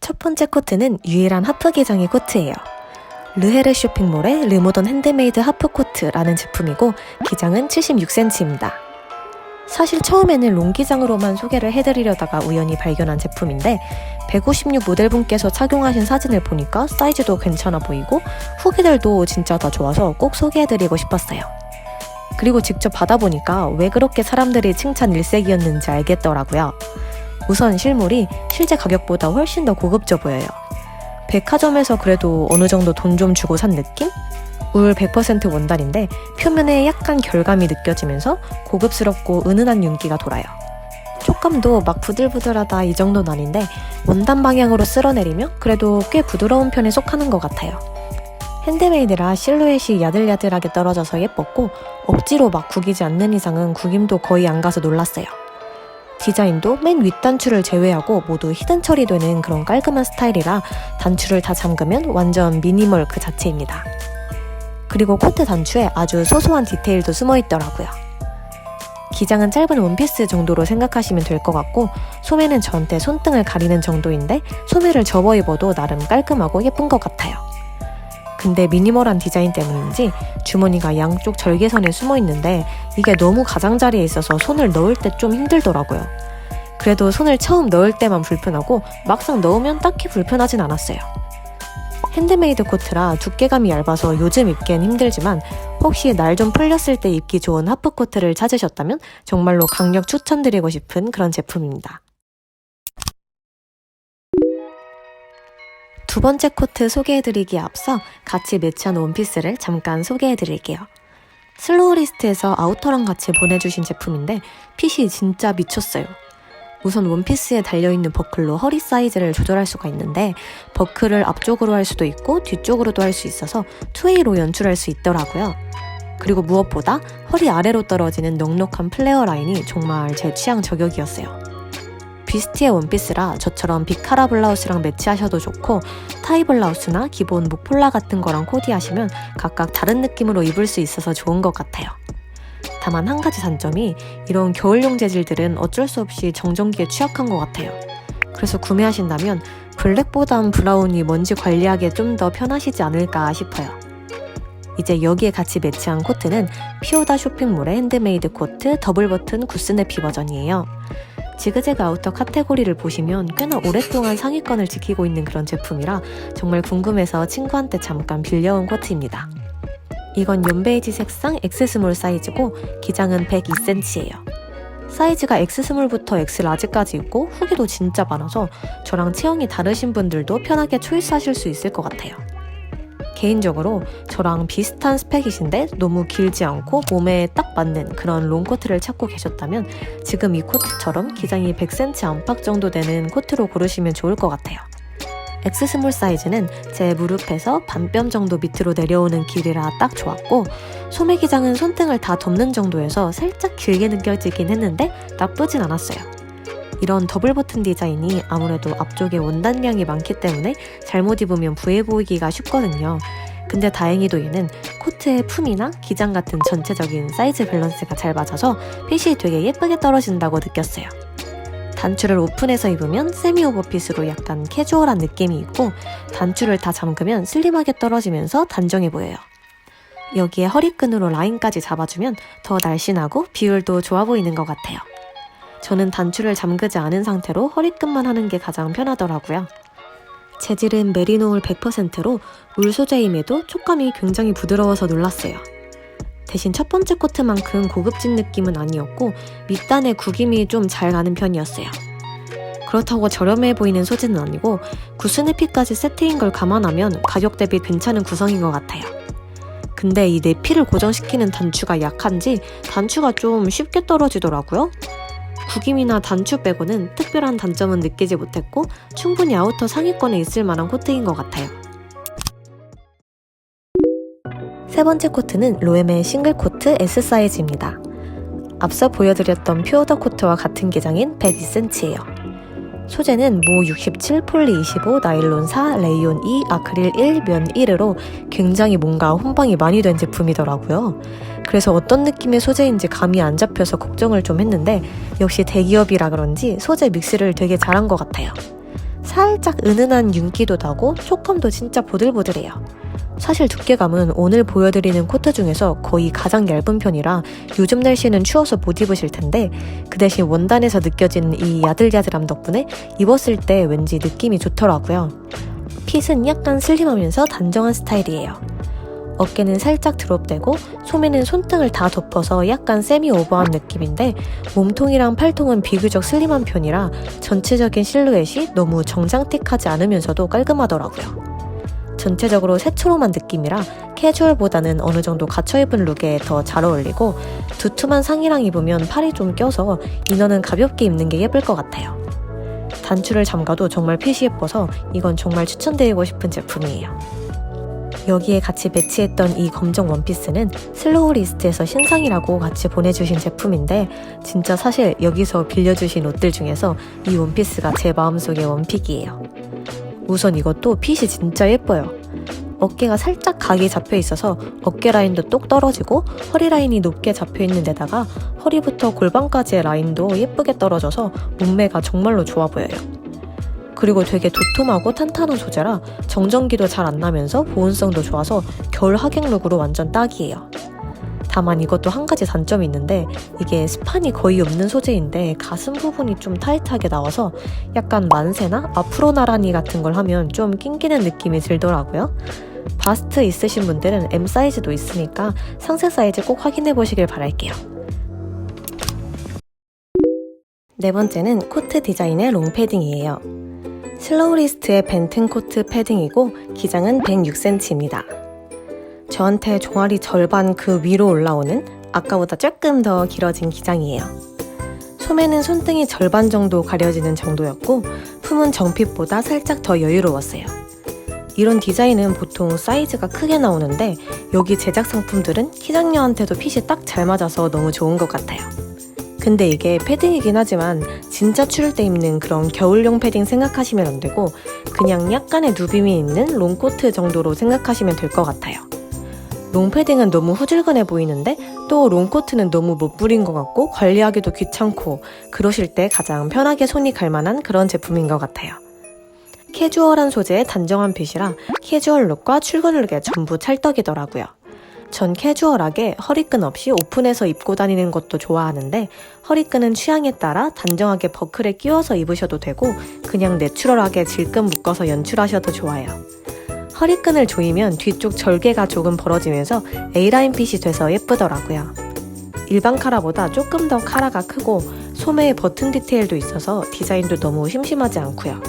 첫 번째 코트는 유일한 하프 기장의 코트예요. 르헤르 쇼핑몰의 르모던 핸드메이드 하프 코트라는 제품이고 기장은 76cm입니다. 사실 처음에는 롱 기장으로만 소개를 해드리려다가 우연히 발견한 제품인데 156 모델분께서 착용하신 사진을 보니까 사이즈도 괜찮아 보이고 후기들도 진짜 다 좋아서 꼭 소개해드리고 싶었어요. 그리고 직접 받아보니까 왜 그렇게 사람들이 칭찬 일색이었는지 알겠더라고요. 우선 실물이 실제 가격보다 훨씬 더 고급져 보여요. 백화점에서 그래도 어느 정도 돈 좀 주고 산 느낌? 울 100% 원단인데 표면에 약간 결감이 느껴지면서 고급스럽고 은은한 윤기가 돌아요. 촉감도 막 부들부들하다 이 정도는 아닌데 원단 방향으로 쓸어내리면 그래도 꽤 부드러운 편에 속하는 것 같아요. 핸드메이드라 실루엣이 야들야들하게 떨어져서 예뻤고 억지로 막 구기지 않는 이상은 구김도 거의 안 가서 놀랐어요. 디자인도 맨 윗단추를 제외하고 모두 히든 처리되는 그런 깔끔한 스타일이라 단추를 다 잠그면 완전 미니멀 그 자체입니다. 그리고 코트 단추에 아주 소소한 디테일도 숨어 있더라고요. 기장은 짧은 원피스 정도로 생각하시면 될 것 같고 소매는 저한테 손등을 가리는 정도인데 소매를 접어 입어도 나름 깔끔하고 예쁜 것 같아요. 근데 미니멀한 디자인 때문인지 주머니가 양쪽 절개선에 숨어 있는데 이게 너무 가장자리에 있어서 손을 넣을 때 좀 힘들더라고요. 그래도 손을 처음 넣을 때만 불편하고 막상 넣으면 딱히 불편하진 않았어요. 핸드메이드 코트라 두께감이 얇아서 요즘 입기엔 힘들지만 혹시 날 좀 풀렸을 때 입기 좋은 하프 코트를 찾으셨다면 정말로 강력 추천드리고 싶은 그런 제품입니다. 두 번째 코트 소개해드리기에 앞서 같이 매치한 원피스를 잠깐 소개해드릴게요. 슬로우리스트에서 아우터랑 같이 보내주신 제품인데 핏이 진짜 미쳤어요. 우선 원피스에 달려있는 버클로 허리 사이즈를 조절할 수가 있는데 버클을 앞쪽으로 할 수도 있고 뒤쪽으로도 할 수 있어서 투웨이로 연출할 수 있더라고요. 그리고 무엇보다 허리 아래로 떨어지는 넉넉한 플레어 라인이 정말 제 취향 저격이었어요. 비스티의 원피스라 저처럼 비카라 블라우스랑 매치하셔도 좋고 타이 블라우스나 기본 목폴라 같은 거랑 코디하시면 각각 다른 느낌으로 입을 수 있어서 좋은 것 같아요. 다만 한 가지 단점이 이런 겨울용 재질들은 어쩔 수 없이 정전기에 취약한 것 같아요. 그래서 구매하신다면 블랙보단 브라운이 먼지 관리하기에 좀 더 편하시지 않을까 싶어요. 이제 여기에 같이 매치한 코트는 피오다 쇼핑몰의 핸드메이드 코트 더블 버튼 구스네피 버전이에요. 지그재그 아우터 카테고리를 보시면 꽤나 오랫동안 상위권을 지키고 있는 그런 제품이라 정말 궁금해서 친구한테 잠깐 빌려온 코트입니다. 이건 연베이지 색상 X스몰 사이즈고 기장은 102cm예요. 사이즈가 X스몰부터 X라지까지 있고 후기도 진짜 많아서 저랑 체형이 다르신 분들도 편하게 초이스하실 수 있을 것 같아요. 개인적으로 저랑 비슷한 스펙이신데 너무 길지 않고 몸에 딱 맞는 그런 롱코트를 찾고 계셨다면 지금 이 코트처럼 기장이 100cm 안팎 정도 되는 코트로 고르시면 좋을 것 같아요. X스몰 사이즈는 제 무릎에서 반뼘 정도 밑으로 내려오는 길이라 딱 좋았고 소매 기장은 손등을 다 덮는 정도여서 살짝 길게 느껴지긴 했는데 나쁘진 않았어요. 이런 더블 버튼 디자인이 아무래도 앞쪽에 원단량이 많기 때문에 잘못 입으면 부해 보이기가 쉽거든요. 근데 다행히도 얘는 코트의 품이나 기장 같은 전체적인 사이즈 밸런스가 잘 맞아서 핏이 되게 예쁘게 떨어진다고 느꼈어요. 단추를 오픈해서 입으면 세미 오버핏으로 약간 캐주얼한 느낌이 있고 단추를 다 잠그면 슬림하게 떨어지면서 단정해 보여요. 여기에 허리끈으로 라인까지 잡아주면 더 날씬하고 비율도 좋아 보이는 것 같아요. 저는 단추를 잠그지 않은 상태로 허리끈만 하는 게 가장 편하더라고요. 재질은 메리노울 100%로 울 소재임에도 촉감이 굉장히 부드러워서 놀랐어요. 대신 첫 번째 코트만큼 고급진 느낌은 아니었고 밑단의 구김이 좀 잘 가는 편이었어요. 그렇다고 저렴해 보이는 소재는 아니고 구스네피까지 세트인 걸 감안하면 가격 대비 괜찮은 구성인 것 같아요. 근데 이 내피를 고정시키는 단추가 약한지 단추가 좀 쉽게 떨어지더라고요. 구김이나 단추 빼고는 특별한 단점은 느끼지 못했고 충분히 아우터 상위권에 있을 만한 코트인 것 같아요. 세 번째 코트는 로엠의 싱글 코트 S 사이즈입니다. 앞서 보여드렸던 퓨어더 코트와 같은 기장인 102cm예요. 소재는 모 67, 폴리 25, 나일론 4, 레이온 2, 아크릴 1, 면 1으로 굉장히 뭔가 혼방이 많이 된 제품이더라고요. 그래서 어떤 느낌의 소재인지 감이 안 잡혀서 걱정을 좀 했는데 역시 대기업이라 그런지 소재 믹스를 되게 잘한 것 같아요. 살짝 은은한 윤기도 나고 촉감도 진짜 보들보들해요. 사실 두께감은 오늘 보여드리는 코트 중에서 거의 가장 얇은 편이라 요즘 날씨는 추워서 못 입으실 텐데 그 대신 원단에서 느껴지는 이 야들야들함 덕분에 입었을 때 왠지 느낌이 좋더라고요. 핏은 약간 슬림하면서 단정한 스타일이에요. 어깨는 살짝 드롭되고 소매는 손등을 다 덮어서 약간 세미 오버한 느낌인데 몸통이랑 팔통은 비교적 슬림한 편이라 전체적인 실루엣이 너무 정장틱하지 않으면서도 깔끔하더라고요. 전체적으로 새초롬한 느낌이라 캐주얼보다는 어느 정도 갇혀입은 룩에 더 잘 어울리고 두툼한 상의랑 입으면 팔이 좀 껴서 이너는 가볍게 입는 게 예쁠 것 같아요. 단추를 잠가도 정말 핏이 예뻐서 이건 정말 추천드리고 싶은 제품이에요. 여기에 같이 배치했던 이 검정 원피스는 슬로우 리스트에서 신상이라고 같이 보내주신 제품인데 진짜 사실 여기서 빌려주신 옷들 중에서 이 원피스가 제 마음속의 원픽이에요. 우선 이것도 핏이 진짜 예뻐요. 어깨가 살짝 각이 잡혀 있어서 어깨 라인도 똑 떨어지고 허리 라인이 높게 잡혀 있는 데다가 허리부터 골반까지의 라인도 예쁘게 떨어져서 몸매가 정말로 좋아 보여요. 그리고 되게 도톰하고 탄탄한 소재라 정전기도 잘 안 나면서 보온성도 좋아서 겨울 하객 룩으로 완전 딱이에요. 다만 이것도 한 가지 단점이 있는데 이게 스판이 거의 없는 소재인데 가슴 부분이 좀 타이트하게 나와서 약간 만세나 앞으로 나란히 같은 걸 하면 좀 낑기는 느낌이 들더라고요. 바스트 있으신 분들은 M 사이즈도 있으니까 상세 사이즈 꼭 확인해 보시길 바랄게요. 네 번째는 코트 디자인의 롱 패딩이에요. 슬로우리스트의 벤튼 코트 패딩이고 기장은 106cm입니다. 저한테 종아리 절반 그 위로 올라오는 아까보다 조금 더 길어진 기장이에요. 소매는 손등이 절반 정도 가려지는 정도였고 품은 정핏보다 살짝 더 여유로웠어요. 이런 디자인은 보통 사이즈가 크게 나오는데 여기 제작 상품들은 키장녀한테도 핏이 딱 잘 맞아서 너무 좋은 것 같아요. 근데 이게 패딩이긴 하지만 진짜 추울 때 입는 그런 겨울용 패딩 생각하시면 안 되고 그냥 약간의 누빔이 있는 롱코트 정도로 생각하시면 될 것 같아요. 롱패딩은 너무 후줄근해 보이는데 또 롱코트는 너무 못 부린 것 같고 관리하기도 귀찮고 그러실 때 가장 편하게 손이 갈 만한 그런 제품인 것 같아요. 캐주얼한 소재의 단정한 핏이라 캐주얼 룩과 출근 룩에 전부 찰떡이더라고요. 전 캐주얼하게 허리끈 없이 오픈해서 입고 다니는 것도 좋아하는데 허리끈은 취향에 따라 단정하게 버클에 끼워서 입으셔도 되고 그냥 내추럴하게 질끈 묶어서 연출하셔도 좋아요. 허리끈을 조이면 뒤쪽 절개가 조금 벌어지면서 A라인 핏이 돼서 예쁘더라고요. 일반 카라보다 조금 더 카라가 크고 소매에 버튼 디테일도 있어서 디자인도 너무 심심하지 않고요.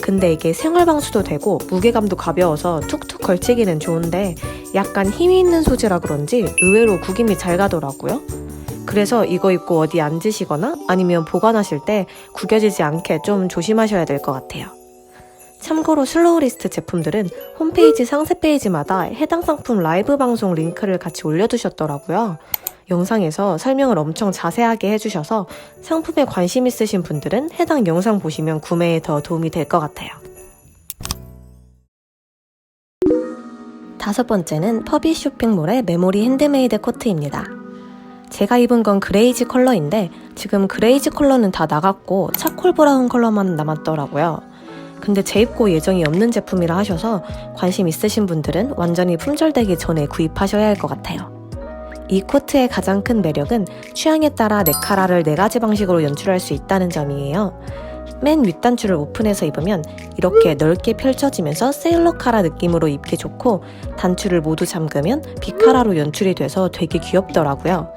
근데 이게 생활 방수도 되고 무게감도 가벼워서 툭툭 걸치기는 좋은데 약간 힘이 있는 소재라 그런지 의외로 구김이 잘 가더라고요. 그래서 이거 입고 어디 앉으시거나 아니면 보관하실 때 구겨지지 않게 좀 조심하셔야 될 것 같아요. 참고로 슬로우리스트 제품들은 홈페이지 상세 페이지마다 해당 상품 라이브 방송 링크를 같이 올려두셨더라고요. 영상에서 설명을 엄청 자세하게 해주셔서 상품에 관심 있으신 분들은 해당 영상 보시면 구매에 더 도움이 될 것 같아요. 다섯 번째는 퍼비 쇼핑몰의 메모리 핸드메이드 코트입니다. 제가 입은 건 그레이지 컬러인데 지금 그레이지 컬러는 다 나갔고 차콜 브라운 컬러만 남았더라고요. 근데 재입고 예정이 없는 제품이라 하셔서 관심 있으신 분들은 완전히 품절되기 전에 구입하셔야 할 것 같아요. 이 코트의 가장 큰 매력은 취향에 따라 네카라를 네 가지 방식으로 연출할 수 있다는 점이에요. 맨 윗단추를 오픈해서 입으면 이렇게 넓게 펼쳐지면서 세일러 카라 느낌으로 입기 좋고 단추를 모두 잠그면 비카라로 연출이 돼서 되게 귀엽더라고요.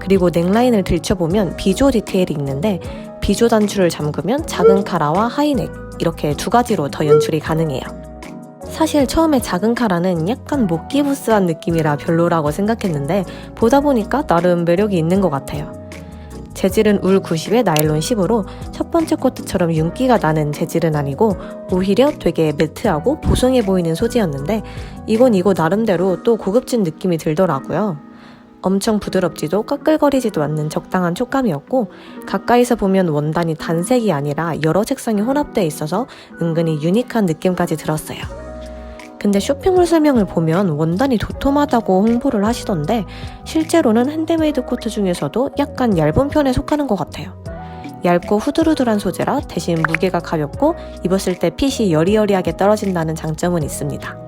그리고 넥라인을 들춰보면 비조 디테일이 있는데 비조 단추를 잠그면 작은 카라와 하이넥 이렇게 두 가지로 더 연출이 가능해요. 사실 처음에 작은 카라는 약간 목기부스한 느낌이라 별로라고 생각했는데 보다 보니까 나름 매력이 있는 것 같아요. 재질은 울 90에 나일론 10으로 첫 번째 코트처럼 윤기가 나는 재질은 아니고 오히려 되게 매트하고 보송해 보이는 소재였는데 이건 이거 나름대로 또 고급진 느낌이 들더라고요. 엄청 부드럽지도 까끌거리지도 않는 적당한 촉감이었고 가까이서 보면 원단이 단색이 아니라 여러 색상이 혼합되어 있어서 은근히 유니크한 느낌까지 들었어요. 근데 쇼핑몰 설명을 보면 원단이 도톰하다고 홍보를 하시던데 실제로는 핸드메이드 코트 중에서도 약간 얇은 편에 속하는 것 같아요. 얇고 후들후들한 소재라 대신 무게가 가볍고 입었을 때 핏이 여리여리하게 떨어진다는 장점은 있습니다.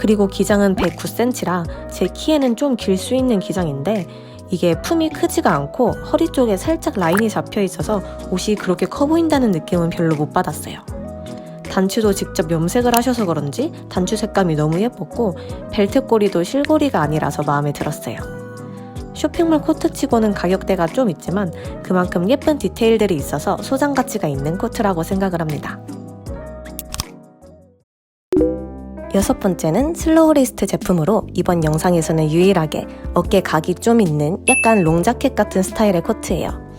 그리고 기장은 109cm라 제 키에는 좀 길 수 있는 기장인데 이게 품이 크지가 않고 허리 쪽에 살짝 라인이 잡혀 있어서 옷이 그렇게 커 보인다는 느낌은 별로 못 받았어요. 단추도 직접 염색을 하셔서 그런지 단추 색감이 너무 예뻤고 벨트 꼬리도 실고리가 아니라서 마음에 들었어요. 쇼핑몰 코트치고는 가격대가 좀 있지만 그만큼 예쁜 디테일들이 있어서 소장 가치가 있는 코트라고 생각을 합니다. 여섯 번째는 슬로우 리스트 제품으로 이번 영상에서는 유일하게 어깨 각이 좀 있는 약간 롱 자켓 같은 스타일의 코트예요.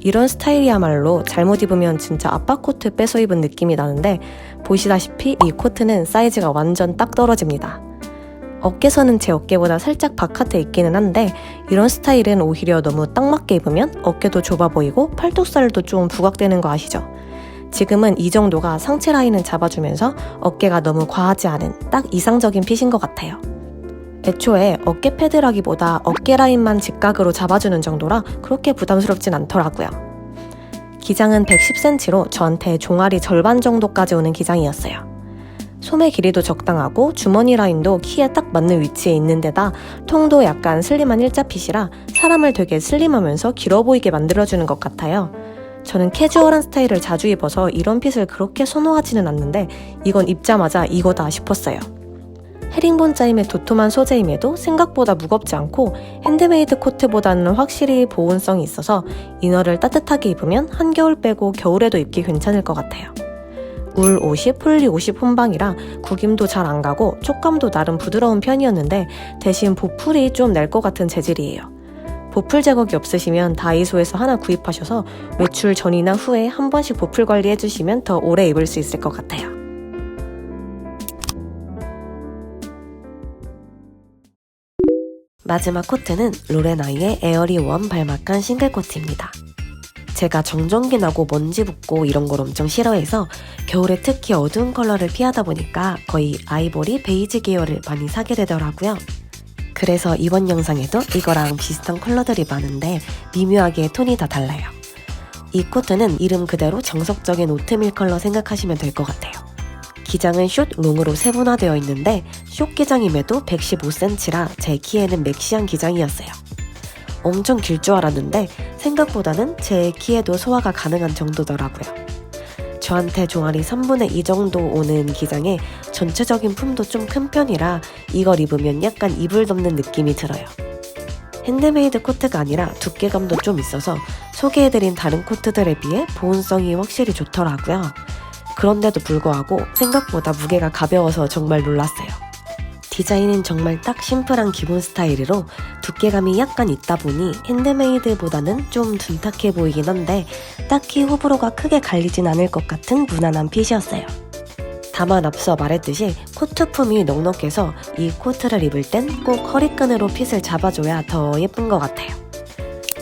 이런 스타일이야말로 잘못 입으면 진짜 아빠 코트 뺏어 입은 느낌이 나는데 보시다시피 이 코트는 사이즈가 완전 딱 떨어집니다. 어깨선은 제 어깨보다 살짝 바깥에 있기는 한데 이런 스타일은 오히려 너무 딱 맞게 입으면 어깨도 좁아 보이고 팔뚝살도 좀 부각되는 거 아시죠? 지금은 이 정도가 상체 라인은 잡아주면서 어깨가 너무 과하지 않은 딱 이상적인 핏인 것 같아요. 애초에 어깨 패드라기보다 어깨 라인만 직각으로 잡아주는 정도라 그렇게 부담스럽진 않더라고요. 기장은 110cm로 저한테 종아리 절반 정도까지 오는 기장이었어요. 소매 길이도 적당하고 주머니 라인도 키에 딱 맞는 위치에 있는 데다 통도 약간 슬림한 일자핏이라 사람을 되게 슬림하면서 길어 보이게 만들어주는 것 같아요. 저는 캐주얼한 스타일을 자주 입어서 이런 핏을 그렇게 선호하지는 않는데 이건 입자마자 이거다 싶었어요. 헤링본 짜임의 도톰한 소재임에도 생각보다 무겁지 않고 핸드메이드 코트보다는 확실히 보온성이 있어서 이너를 따뜻하게 입으면 한겨울 빼고 겨울에도 입기 괜찮을 것 같아요. 울 50, 폴리 50 혼방이라 구김도 잘 안 가고 촉감도 나름 부드러운 편이었는데 대신 보풀이 좀 날 것 같은 재질이에요. 보풀 제거기 없으시면 다이소에서 하나 구입하셔서 외출 전이나 후에 한 번씩 보풀 관리해주시면 더 오래 입을 수 있을 것 같아요. 마지막 코트는 로레나이의 에어리 원 발막한 싱글 코트입니다. 제가 정전기 나고 먼지 붙고 이런 걸 엄청 싫어해서 겨울에 특히 어두운 컬러를 피하다 보니까 거의 아이보리 베이지 계열을 많이 사게 되더라고요. 그래서 이번 영상에도 이거랑 비슷한 컬러들이 많은데 미묘하게 톤이 다 달라요. 이 코트는 이름 그대로 정석적인 오트밀 컬러 생각하시면 될 것 같아요. 기장은 숏, 롱으로 세분화되어 있는데 숏 기장임에도 115cm라 제 키에는 맥시한 기장이었어요. 엄청 길 줄 알았는데 생각보다는 제 키에도 소화가 가능한 정도더라고요. 저한테 종아리 3분의 2 정도 오는 기장에 전체적인 품도 좀 큰 편이라 이걸 입으면 약간 이불 덮는 느낌이 들어요. 핸드메이드 코트가 아니라 두께감도 좀 있어서 소개해드린 다른 코트들에 비해 보온성이 확실히 좋더라고요. 그런데도 불구하고 생각보다 무게가 가벼워서 정말 놀랐어요. 디자인은 정말 딱 심플한 기본 스타일이로 두께감이 약간 있다 보니 핸드메이드보다는 좀 둔탁해 보이긴 한데 딱히 호불호가 크게 갈리진 않을 것 같은 무난한 핏이었어요. 다만 앞서 말했듯이 코트 품이 넉넉해서 이 코트를 입을 땐 꼭 허리끈으로 핏을 잡아줘야 더 예쁜 것 같아요.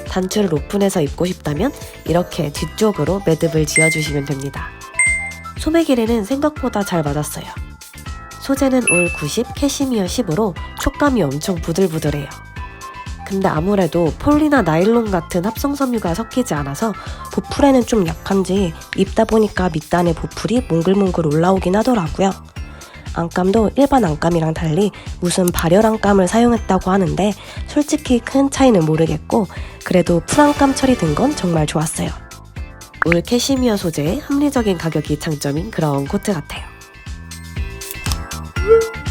단추를 오픈해서 입고 싶다면 이렇게 뒤쪽으로 매듭을 지어주시면 됩니다. 소매 길이는 생각보다 잘 맞았어요. 소재는 올 90, 캐시미어 10으로 촉감이 엄청 부들부들해요. 근데 아무래도 폴리나 나일론 같은 합성 섬유가 섞이지 않아서 보풀에는 좀 약한지 입다 보니까 밑단에 보풀이 몽글몽글 올라오긴 하더라고요. 안감도 일반 안감이랑 달리 무슨 발열 안감을 사용했다고 하는데 솔직히 큰 차이는 모르겠고 그래도 풀안감 처리된 건 정말 좋았어요. 울 캐시미어 소재의 합리적인 가격이 장점인 그런 코트 같아요. you.